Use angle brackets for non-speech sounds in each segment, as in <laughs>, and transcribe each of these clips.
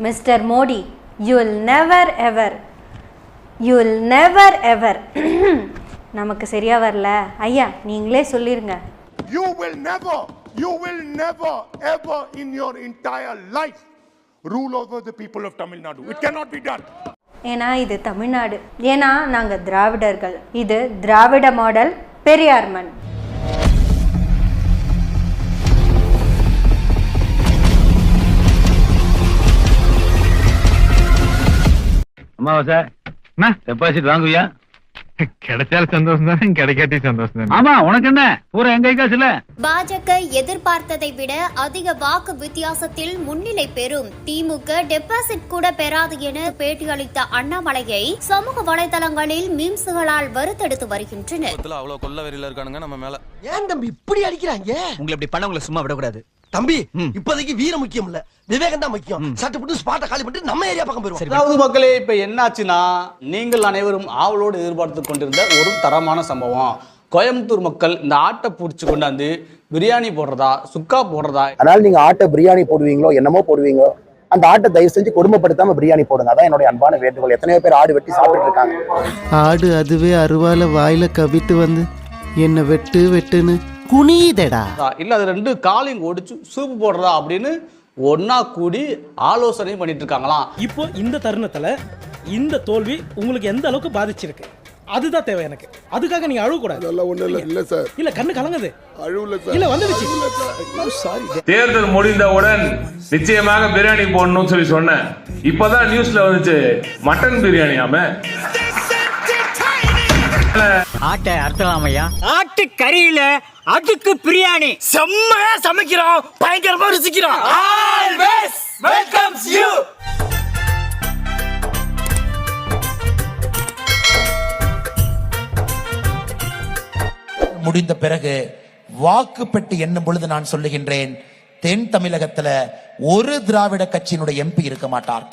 Mister Modi you will never ever you will never ever நமக்கு சரியா வரல ஐயா நீங்களே சொல்லிருங்க You will never, you will never, ever in your entire life rule over the people of Tamil Nadu. It cannot be done. ஏன்னா இது தமிழ்நாடு ஏன்னா நாங்கள் திராவிடர்கள் இது திராவிட மாடல் பெரியார் மண் அமாவாசை என்ன டெபாசிட் வாங்குவியா? கிடைச்சாலும் சந்தோஷம் தானே கிடைக்காட்டி சந்தோஷம் தானே. ஆமா உனக்கு என்ன? பூரா எங்க பாஜக எதிர்பார்த்ததை விட அதிக வாக்கு வித்தியாசத்தில் முன்னிலை பெறும். திமுக டெபாசிட் கூட பெறாது என பேட்டியளித்த அண்ணாமலையை சமூக வலைதளங்களில் மீம்ஸுகளால் வறுத்தெடுத்து வருகின்றனர். அவ்வளவு வெறியில இருக்கானுங்க நம்ம மேல. ஏன் தம்பி இப்படி அடிக்கிறாங்க? உங்களை இப்படி பண்ண உங்களை சும்மா விடக்கூடாது. தம்பி இப்போதைக்கு வீரம் முக்கியம் இல்ல விவேகம் தான் முக்கியம். சட்டு புட்டு ஸ்பாட்டை காலி பண்ணிட்டு நம்ம ஏரியா பக்கம் போயிருவோம் அதாவது மக்களே இப்ப என்னாச்சுன்னா நீங்கள் அனைவரும் ஆவலோடு எதிர்பார்த்து கொண்டிருந்த ஒரு தரமான சம்பவம். கோயம்புத்தூர் மக்கள் இந்த ஆட்டை பிடிச்சி கொண்டாந்து பிரியாணி போடுறதா சுக்கா போடுறதா? அதனால நீங்க ஆட்டை பிரியாணி போடுவீங்களோ என்னமோ போடுவீங்களோ அந்த ஆட்டை தயவு செஞ்சு கொடுமைப்படுத்தாம பிரியாணி போடுங்க. அதான் என்னுடைய அன்பான வேண்டுகோள். எத்தனையோ பேர் ஆடு வெட்டி சாப்பிட்டு இருக்காங்க. ஆடு அதுவே அருவால வாயில கவிட்டு வந்து என்ன வெட்டு வெட்டுன்னு குனியுதடா. இல்ல அது ரெண்டு காலையும் ஒடிச்சு சூப்பு போடுறதா அப்படின்னு ஒன்னா கூடி ஆலோசனை பண்ணிட்டு இருக்காங்களாம் இப்போ இந்த தருணத்துல இந்த தோல்வி உங்களுக்கு எந்த அளவுக்கு பாதிச்சிருக்கு? அதுதான் தேவை எனக்கு. அதுக்காக நீங்க அழுவ கூடாது அதெல்லாம் ஒண்ணும் இல்ல இல்ல சார். இல்ல கண்ணு கலங்குது. அழுவல இல்ல வந்துடுச்சு சாரி. தேர்தல் முடிந்தவுடன் நிச்சயமாக பிரியாணி போடணும்னு சொல்லி சொன்னேன். இப்பதான் நியூஸ்ல வந்துச்சு மட்டன் பிரியாணியாம. ஆட்டை அறுத்தலாமையா ஆட்டு கறியில அதுக்கு பிரியாணி. செம்மையா சமைக்கிறோம் பயங்கரமா ருசிக்கிறோம் ஆல்வேஸ் வெல்கம்ஸ் யூ முடிந்த பிறகு வாக்கு பெட்டி எண்ணும் பொழுது நான் சொல்லுகின்றேன் தென் தமிழகத்துல ஒரு திராவிட கட்சியினுடைய எம்பி இருக்க மாட்டார்.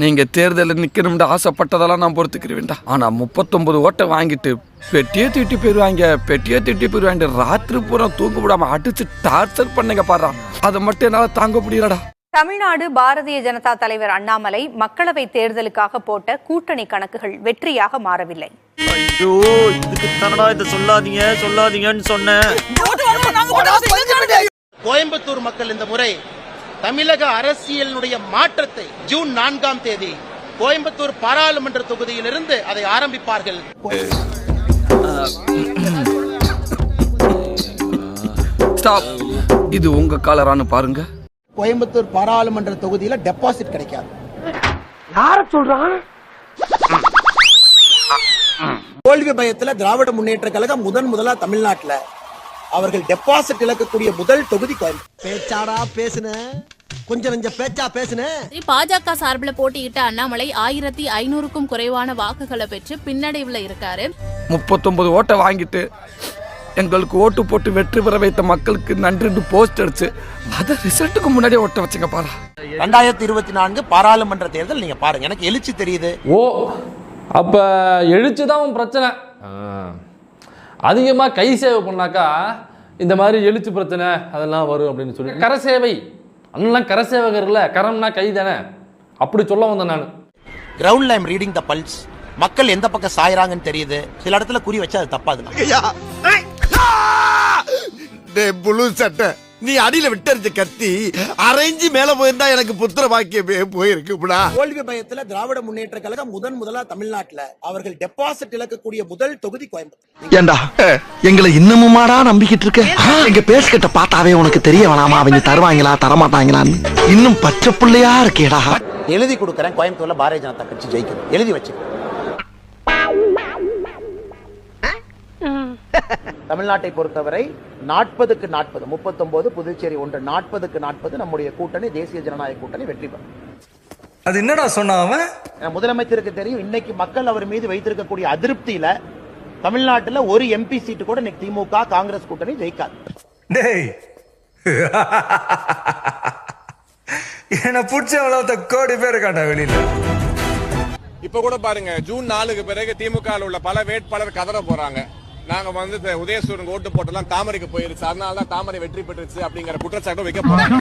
டே நீங்க தேர்தலில் நிக்கணும்னு ஆசைப்பட்டதெல்லாம் நான் பொறுத்துக்கிறேன்டா. ஆனா முப்பத்தொன்பது ஓட்டை வாங்கிட்டு பெட்டியே திட்டி போயிருவாங்க பெட்டியே திட்டி போயிருவாங்க. ராத்திரி பூரா தூங்க விடாம அடிச்சு டார்ச்சர் பண்ணுங்க பாரு. அதை மட்டும் என்னால தாங்க முடியலடா. தமிழ்நாடு பாரதிய ஜனதா தலைவர் அண்ணாமலை மக்களவை தேர்தலுக்காக போட்ட கூட்டணி கணக்குகள் வெற்றியாக மாறவில்லை. ஐயோ இதுக்கு தானடா இதை சொல்லாதீங்க சொல்லாதீங்கன்னு சொன்னேன். கோயம்புத்தூர் மக்கள் இந்த முறை தமிழக அரசியலினுடைய மாற்றத்தை ஜூன் நான்காம் தேதி கோயம்புத்தூர் பாராளுமன்ற தொகுதியிலிருந்து அதை ஆரம்பிப்பார்கள். ஸ்டாப் இது உங்க காலரான்னு பாருங்க. கோயம்புத்தூர் பாராளுமன்ற தொகுதியில டெபாசிட் கிடைக்காது. தோல்வி பயத்துல திராவிட முன்னேற்ற கழகம் முதன் முதலா தமிழ்நாட்டுல அவர்கள் டெபாசிட் இழக்கக்கூடிய முதல் தொகுதி கோயம்புத்தூர். பேச்சாடா பேசுன. கொஞ்சம் நெஞ்ச பேச்சா பேசுன. பாஜக சார்பில் போட்டியிட்ட அண்ணாமலை ஆயிரத்தி ஐநூறுக்கும் குறைவான வாக்குகளை பெற்று பின்னடைவுல இருக்காரு. முப்பத்தொன்பது ஓட்டை வாங்கிட்டு எங்களுக்கு ஓட்டு போட்டு வெற்றி பெற வைத்த மக்களுக்கு நன்றின்னு போஸ்ட் அடிச்சு அதை ரிசல்ட்டுக்கு முன்னாடியே ஓட்ட வச்சுங்க பாரா. ரெண்டாயிரத்தி இருபத்தி நான்கு பாராளுமன்ற தேர்தல் நீங்க பாருங்க எனக்கு எழுச்சி தெரியுது. ஓ அப்ப எழுச்சி தான் பிரச்சனை. அதிகமா கை சேவை பண்ணாக்கா இந்த மாதிரி எழுச்சி பிரச்சனை அதெல்லாம் வரும் அப்படின்னு சொல்லி. கரசேவை அண்ணெல்லாம் கரசேவகர்ல கரம்னா கை தானே? அப்படி சொல்ல வந்தேன் நான். கிரவுண்ட்ல ஐம் ரீடிங் த பல்ஸ் மக்கள் எந்த பக்கம் சாயறாங்கன்னு தெரியுது. சில இடத்துல குறி வச்சா அது தப்பாது புழு சட்டை. நீ அடியில விட்டறிஞ்ச கத்தி அரைஞ்சு மேல போயிருந்தா எனக்கு புத்திர பாக்கியமே போயிருக்கும்டா தோல்வி பயத்துல திராவிட முன்னேற்ற கழகம் முதன் முதலா தமிழ்நாட்டுல அவர்கள் டெபாசிட் இழக்கக்கூடிய முதல் தொகுதி கோயம்புத்தூர். ஏண்டா? எங்களை இன்னமுமாடா நம்பிக்கிட்டு இருக்க? எங்க பேசிக்கிட்ட பார்த்தாவே உனக்கு தெரிய வேணாமா? அவங்க தருவாங்களா தரமாட்டாங்களான்னு? இன்னும் பச்சை புள்ளையா இருக்கேடா. எழுதி கொடுக்கறேன் கோயம்புத்தூர்ல பாரதிய ஜனதா கட்சி ஜெயிக்கும் எழுதி வச்சு தமிழ்நாட்டை பொறுத்தவரை நாற்பதுக்கு நாற்பது முப்பத்தொன்பது புதுச்சேரி ஒன்று நாற்பதுக்கு நாற்பது நம்முடைய கூட்டணி தேசிய ஜனநாயக கூட்டணி வெற்றி பெறும். அது என்னடா சொன்ன அவன்? முதலமைச்சருக்கு தெரியும் இன்னைக்கு மக்கள் அவர் மீது வைத்திருக்கக்கூடிய அதிருப்தியில தமிழ்நாட்டுல ஒரு எம்பி சீட்டு கூட இன்னைக்கு திமுக காங்கிரஸ் கூட்டணி ஜெயிக்காது. டேய். என்ன பிடிச்ச அவ்வளோ கோடி பேர் இருக்காண்டா வெளியில. இப்ப கூட பாருங்க ஜூன் நாலுக்கு பிறகு திமுக உள்ள பல வேட்பாளர் கதற போறாங்க. நாங்க வந்து இந்த உதயசூரன் ஓட்டு போட்டெல்லாம் தாமரைக்கு போயிருச்சு. அதனால தான் தாமரை வெற்றி பெற்றுச்சு அப்படிங்கிற குற்றச்சாட்டு வைக்க போறாங்க.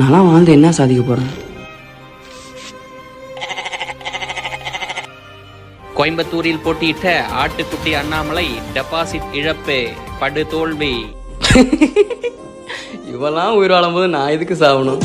நான் வாழ்ந்து என்ன சாதிக்க போறேன்? கோயம்புத்தூரில் போட்டியிட்ட ஆட்டுக்குட்டி அண்ணாமலை டெபாசிட் இழப்பு படு தோல்வி <laughs> இவெல்லாம் உயிர் வாழும்போது நான் எதுக்கு சாகணும்